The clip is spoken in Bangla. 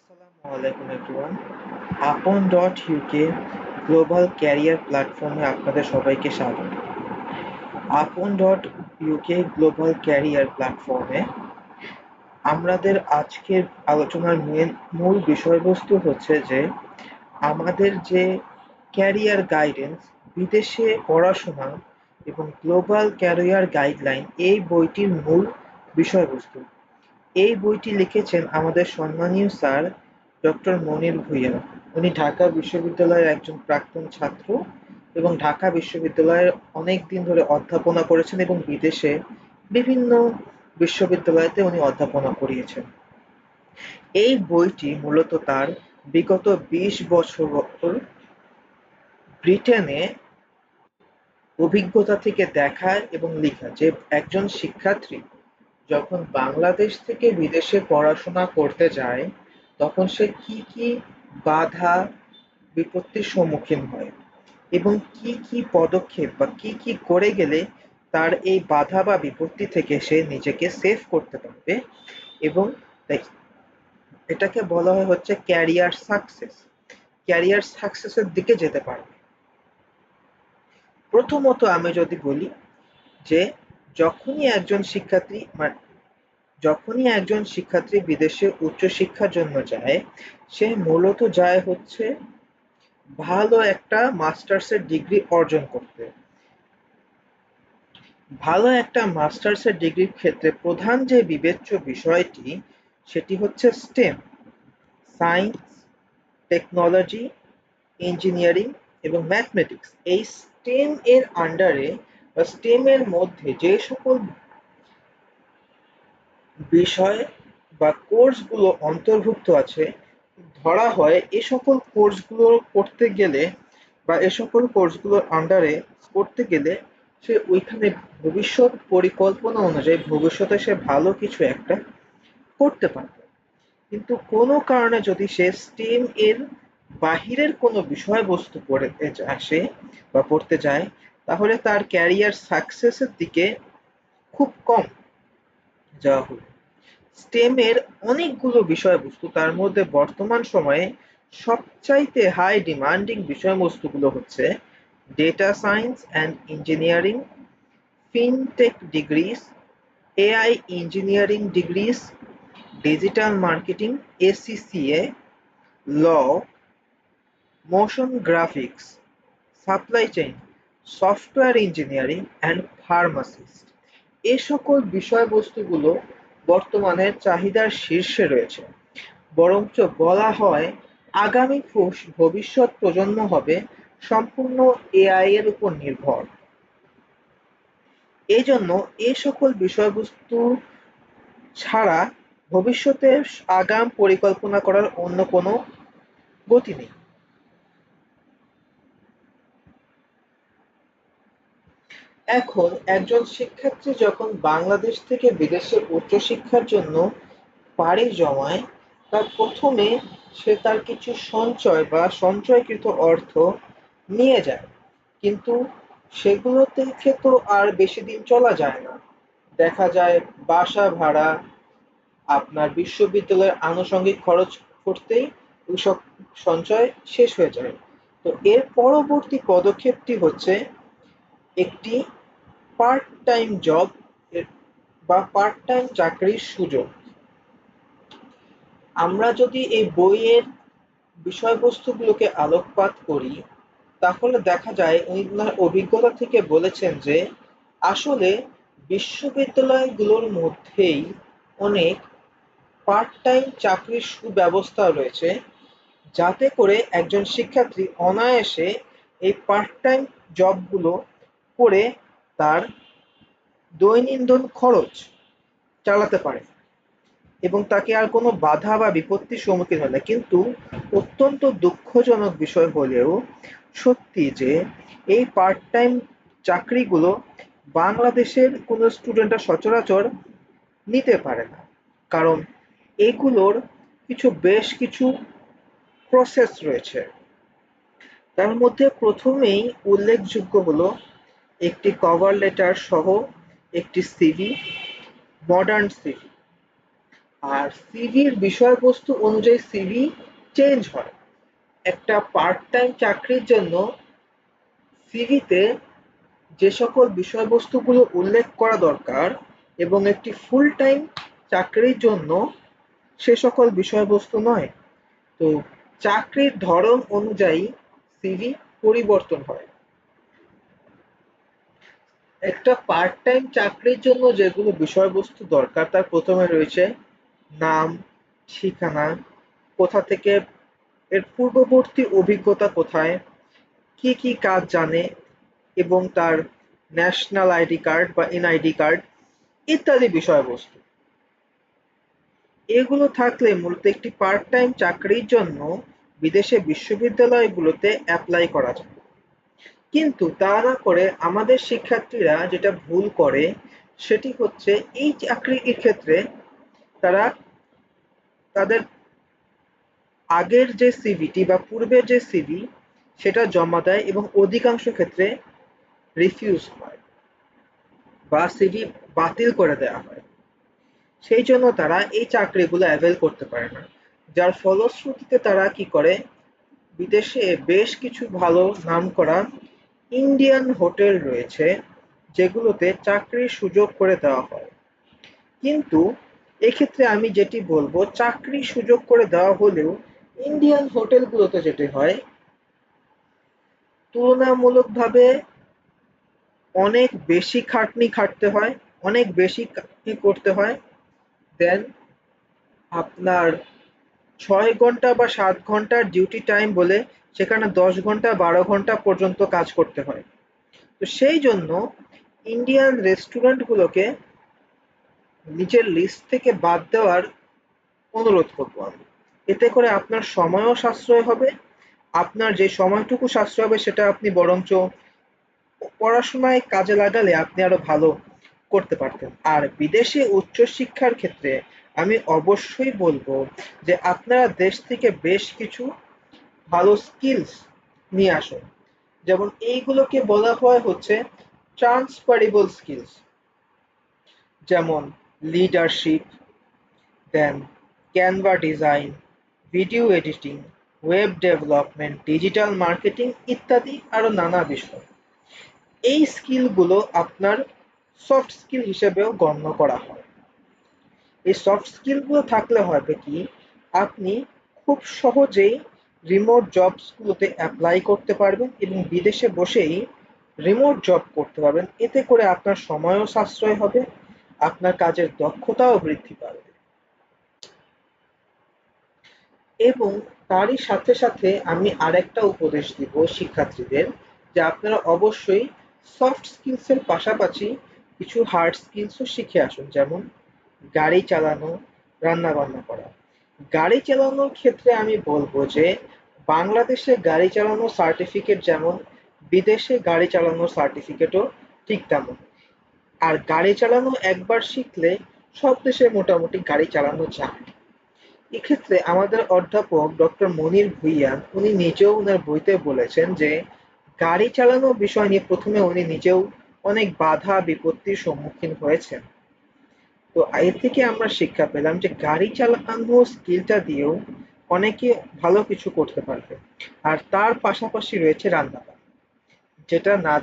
আসসালামু আলাইকুম আপন ডট ইউকে গ্লোবাল ক্যারিয়ার প্ল্যাটফর্মে আপনাদের সবাইকে স্বাগত। আপন ডট ইউকে গ্লোবাল ক্যারিয়ার প্ল্যাটফর্মে আমাদের আজকের আলোচনার মূল বিষয়বস্তু হচ্ছে যে, আমাদের যে ক্যারিয়ার গাইডেন্স বিদেশে পড়াশোনা এবং গ্লোবাল ক্যারিয়ার গাইডলাইন এই বইটির মূল বিষয়বস্তু। এই বইটি লিখেছেন আমাদের সম্মানীয় স্যার ডক্টর মনির ভূঁইয়া। উনি ঢাকা বিশ্ববিদ্যালয়ের একজন প্রাক্তন ছাত্র এবং ঢাকা বিশ্ববিদ্যালয়ের অনেক দিন ধরে অধ্যাপনা করেছেন এবং বিদেশে বিভিন্ন বিশ্ববিদ্যালয়তে উনি অধ্যাপনা করিয়েছেন। এই বইটি মূলত তার বিগত বিশ বছর ব্রিটেনে অভিজ্ঞতা থেকে দেখা এবং লেখা যে একজন শিক্ষার্থী যখন বাংলাদেশ থেকে বিদেশে পড়াশোনা করতে যায়, তখন সে কি কি বাধা বিপত্তির সম্মুখীন হয় এবং কি কি পদক্ষেপ বা কি কি করে গেলে তার এই বাধা বা বিপত্তি থেকে সে নিজেকে সেভ করতে পারবে এবং এটাকে বলা হয় হচ্ছে ক্যারিয়ার সাকসেস ক্যারিয়ার সাকসেসের দিকে যেতে পারবে। প্রথমত আমি যদি বলি যে যখনই একজন শিক্ষার্থী মানে যখনই একজন শিক্ষার্থী বিদেশে উচ্চশিক্ষার জন্য যায়, সে মূলত যায় হচ্ছে ভালো একটা মাস্টার্সের ডিগ্রি অর্জন করতে। ভালো একটা মাস্টার্সের ডিগ্রির ক্ষেত্রে প্রধান যে বিবেচ্য বিষয়টি, সেটি হচ্ছে স্টেম সায়েন্স টেকনোলজি ইঞ্জিনিয়ারিং এবং ম্যাথমেটিক্স এই স্টেম এর আন্ডারে বা স্টেম এর মধ্যে যে সকল বিষয় বা কোর্সগুলো অন্তর্ভুক্ত আছে, ধরা হয় এ সকল কোর্সগুলো করতে গেলে বা এ সকল কোর্সগুলোর আন্ডারে করতে গেলে সে ওইখানে ভবিষ্যৎ পরিকল্পনা অনুযায়ী, ভবিষ্যতে সে ভালো কিছু একটা করতে পারবে। কিন্তু কোনো কারণে যদি সে স্টেম এর বাহিরের কোনো বিষয়বস্তু পড়তে আসে বা পড়তে যায় তাহলে তার ক্যারিয়ার সাকসেসের দিকে খুব কম যাওয়া হবে স্টেমের অনেকগুলো বিষয়বস্তু তার মধ্যে বর্তমান সময়ে সবচাইতে হাই ডিমান্ডিং বিষয়বস্তুগুলো হচ্ছে data science and engineering fintech degrees AI engineering degrees digital marketing ACCA law motion graphics supply chain software engineering and pharmacist এ সকল বিষয়বস্তুগুলো বর্তমানে চাহিদার শীর্ষে রয়েছে। বরঞ্চ বলা হয়, আগামী ভবিষ্যৎ প্রজন্ম হবে সম্পূর্ণ এআই এর উপর নির্ভর। এই জন্য এ সকল বিষয়বস্তু ছাড়া ভবিষ্যতে আগাম পরিকল্পনা করার অন্য কোনো গতি নেই। এখন একজন শিক্ষার্থী যখন বাংলাদেশ থেকে বিদেশে উচ্চশিক্ষার জন্য পাড়ি জমায়, তার প্রথমে সে তার কিছু সঞ্চয় বা সঞ্চয়কৃত অর্থ নিয়ে যায়। কিন্তু সেগুলো থেকে তো আর বেশি দিন চলা যায় না। দেখা যায় বাসা ভাড়া, আপনার বিশ্ববিদ্যালয়ের আনুষঙ্গিক খরচ করতেই সব সঞ্চয় শেষ হয়ে যায়। তো এর পরবর্তী পদক্ষেপটি হচ্ছে একটি পার্ট টাইম জব বা পার্ট টাইম চাকরির সুযোগ। আমরা যদি এই বইয়ের বিষয়বস্তুগুলোকে আলোকপাত করি, তাহলে দেখা যায় উনি ওনার অভিজ্ঞতা থেকে বলেছেন যে, আসলে বিশ্ববিদ্যালয়গুলোর মধ্যেই অনেক পার্ট টাইম চাকরির সুব্যবস্থা রয়েছে, যাতে করে একজন শিক্ষার্থী অনায়াসে এই পার্ট টাইম জবগুলো করে তার দৈনন্দিন খরচ চালাতে পারে এবং তাকে আর কোনো বাধা বা বিপত্তির সম্মুখীন হয় না। কিন্তু অত্যন্ত দুঃখজনক বিষয় হলেও সত্যি যে এই পার্ট টাইম চাকরিগুলো বাংলাদেশের কোনো স্টুডেন্টরা সচরাচর নিতে পারে না। কারণ এগুলোর কিছু বেশ কিছু প্রসেস রয়েছে। তার মধ্যে প্রথমেই উল্লেখযোগ্য হলো একটি কভার লেটার সহ একটি সিভি মডার্ন সিভি আর সিভির বিষয়বস্তু অনুযায়ী সিভি চেঞ্জ হয়। একটা পার্ট টাইম চাকরির জন্য সিভিতে যে সকল বিষয়বস্তুগুলো উল্লেখ করা দরকার এবং একটি ফুল টাইম চাকরির জন্য সে সকল বিষয়বস্তু নয়। তো চাকরির ধরন অনুযায়ী সিভি পরিবর্তন হয়। একটা পার্ট টাইম চাকরির জন্য যেগুলো বিষয়বস্তু দরকার, তার প্রথমে রয়েছে নাম, ঠিকানা, কোথা থেকে, এর পূর্ববর্তী অভিজ্ঞতা কোথায়, কি কি কাজ জানে, এবং তার ন্যাশনাল আইডি কার্ড বা এনআইডি কার্ড ইত্যাদি বিষয়বস্তু। এগুলো থাকলে মূলত একটি পার্ট টাইম চাকরির জন্য বিদেশে বিশ্ববিদ্যালয়গুলোতে অ্যাপ্লাই করা যায়। কিন্তু তা না করে আমাদের শিক্ষার্থীরা যেটা ভুল করে, সেটি হচ্ছে এই চাকরির ক্ষেত্রে তারা তাদের আগের যে সিভিটি বা পূর্বের যে সিভি সেটা জমা দেয় এবং অধিকাংশ ক্ষেত্রে রিফিউজ হয় বা সিভি বাতিল করে দেওয়া হয়। সেই জন্য তারা এই চাকরিগুলো অ্যাভেল করতে পারে না। যার ফলশ্রুতিতে তারা কি করে? বিদেশে বেশ কিছু ভালো নাম করা ইন্ডিয়ান হোটেল রয়েছে, যেগুলোতে চাকরির সুযোগ করে দেওয়া হয়। কিন্তু এক্ষেত্রে আমি যেটি বলব, চাকরির সুযোগ করে দেওয়া হলেও ইন্ডিয়ান হোটেলগুলোতে যেটি হয়, তুলনামূলকভাবে অনেক বেশি খাটনি খাটতে হয়, অনেক বেশি খাটনি করতে হয় দেন আপনার ছয় ঘণ্টা বা সাত ঘণ্টার ডিউটি টাইম বলে সেখানে দশ ঘণ্টা, বারো ঘণ্টা পর্যন্ত কাজ করতে হয়। তো সেই জন্য ইন্ডিয়ান রেস্টুরেন্টগুলোকে নিজের লিস্ট থেকে বাদ দেওয়ার অনুরোধ করব আমি। এতে করে আপনার সময়ও সাশ্রয় হবে। আপনার যে সময়টুকু সাশ্রয় হবে সেটা আপনি বরঞ্চ পড়াশোনায় কাজে লাগালে আপনি আরও ভালো করতে পারতেন। আর বিদেশে উচ্চশিক্ষার ক্ষেত্রে আমি অবশ্যই বলব যে আপনারা দেশ থেকে বেশ কিছু ভালো স্কিলস নিয়ে আসুন যেমন এইগুলোকে বলা হয় হচ্ছে ট্রান্সফারেবল স্কিলস যেমন leadership then Canva design video editing web development digital marketing ইত্যাদি আরও নানা বিষয়। এই স্কিলগুলো আপনার সফট স্কিল হিসেবেও গণ্য করা হয়। এই সফট স্কিলগুলো থাকলে হবে কি, আপনি খুব সহজেই রিমোট জবসগুলোতে অ্যাপ্লাই করতে পারবেন এবং বিদেশে বসেই রিমোট জব করতে পারবেন। এতে করে আপনার সময়ও সাশ্রয় হবে, আপনার কাজের দক্ষতাও বৃদ্ধি পাবে। এবং তারই সাথে সাথে আমি আরেকটা উপদেশ দিব শিক্ষার্থীদের, যে আপনারা অবশ্যই সফট স্কিলসের পাশাপাশি কিছু হার্ড স্কিলসও শিখে আসুন। যেমন গাড়ি চালানো রান্না বান্না করা। গাড়ি চালানোর ক্ষেত্রে আমি বলব যে, বাংলাদেশে গাড়ি চালানোর সার্টিফিকেট যেমন, বিদেশে গাড়ি চালানোর সার্টিফিকেটও ঠিক তেমন। আর গাড়ি চালানো একবার শিখলে সব দেশে মোটামুটি গাড়ি চালানো যায়। এক্ষেত্রে আমাদের অধ্যাপক ডক্টর মনির ভুইয়া, উনি নিজেও ওনার বইতে বলেছেন যে, গাড়ি চালানোর বিষয় নিয়ে প্রথমে উনি নিজেও অনেক বাধা বিপত্তির সম্মুখীন হয়েছেন। তো এর থেকে আমরা শিক্ষা পেলাম যে গাড়ি চালানো স্কিলটা দিয়েও অনেকে ভালো কিছু করতে পারবে। আর তার পাশাপাশি রয়েছে রান্না যেটা না